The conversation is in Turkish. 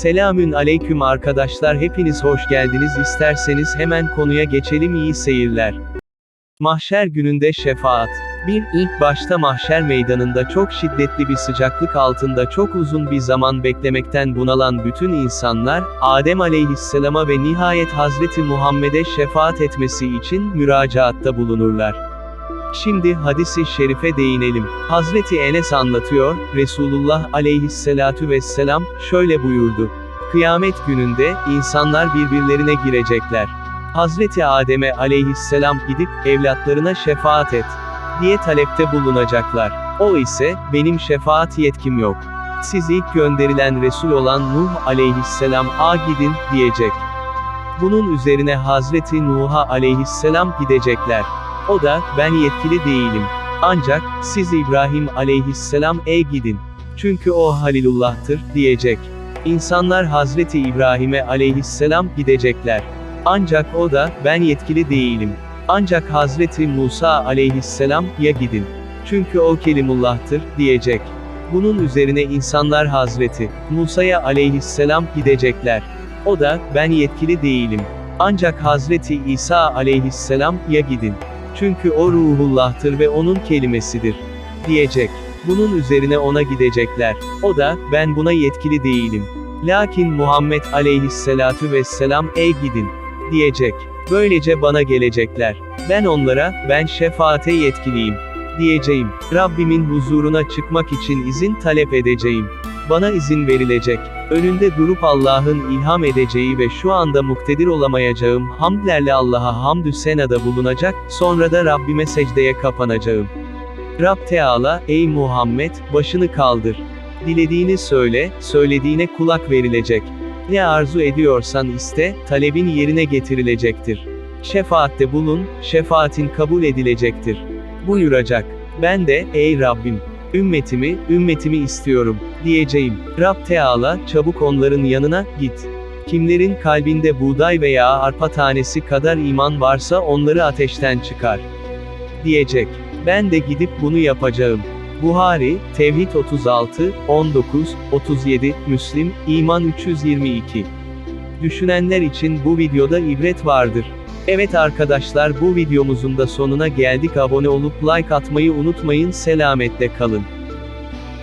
Selamün aleyküm arkadaşlar hepiniz hoş geldiniz isterseniz hemen konuya geçelim iyi seyirler. Mahşer gününde şefaat. 1. İlk başta mahşer meydanında çok şiddetli bir sıcaklık altında çok uzun bir zaman beklemekten bunalan bütün insanlar, Adem aleyhisselama ve nihayet Hazreti Muhammed'e şefaat etmesi için müracaatta bulunurlar. Şimdi hadisi şerife değinelim. Hazreti Enes anlatıyor, Resulullah aleyhisselatu vesselam, şöyle buyurdu. Kıyamet gününde, insanlar birbirlerine girecekler. Hazreti Adem'e aleyhisselam gidip, evlatlarına şefaat et, diye talepte bulunacaklar. O ise, benim şefaat yetkim yok. Siz ilk gönderilen Resul olan Nuh aleyhisselam a gidin, diyecek. Bunun üzerine Hazreti Nuh'a aleyhisselam gidecekler. O da, ben yetkili değilim. Ancak, siz İbrahim aleyhisselam e gidin. Çünkü o Halilullah'tır, diyecek. İnsanlar Hazreti İbrahim'e aleyhisselam gidecekler. Ancak o da, ben yetkili değilim. Ancak Hazreti Musa aleyhisselam, ya gidin. Çünkü o Kelimullah'tır, diyecek. Bunun üzerine insanlar Hazreti Musa'ya aleyhisselam gidecekler. O da, ben yetkili değilim. Ancak Hazreti İsa aleyhisselam, ya gidin. Çünkü o ruhullah'tır ve onun kelimesidir. Diyecek. Bunun üzerine ona gidecekler. O da, ben buna yetkili değilim. Lakin Muhammed aleyhisselatu vesselam, ey gidin. Diyecek. Böylece bana gelecekler. Ben onlara, ben şefaate yetkiliyim. Diyeceğim. Rabbimin huzuruna çıkmak için izin talep edeceğim. Bana izin verilecek. Önünde durup Allah'ın ilham edeceği ve şu anda muktedir olamayacağım hamdlerle Allah'a hamdü senada bulunacak, sonra da Rabbime secdeye kapanacağım. Rab Teala, ey Muhammed, başını kaldır. Dilediğini söyle, söylediğine kulak verilecek. Ne arzu ediyorsan iste, talebin yerine getirilecektir. Şefaatte bulun, şefaatin kabul edilecektir. Buyuracak. Ben de, ey Rabbim, ümmetimi, ümmetimi istiyorum, diyeceğim. Rab Teala, çabuk onların yanına, git. Kimlerin kalbinde buğday veya arpa tanesi kadar iman varsa onları ateşten çıkar. Diyecek. Ben de gidip bunu yapacağım. Buhari, Tevhid 36, 19, 37, Müslim, İman 322. Düşünenler için bu videoda ibret vardır. Evet arkadaşlar bu videomuzun da sonuna geldik abone olup like atmayı unutmayın selametle kalın.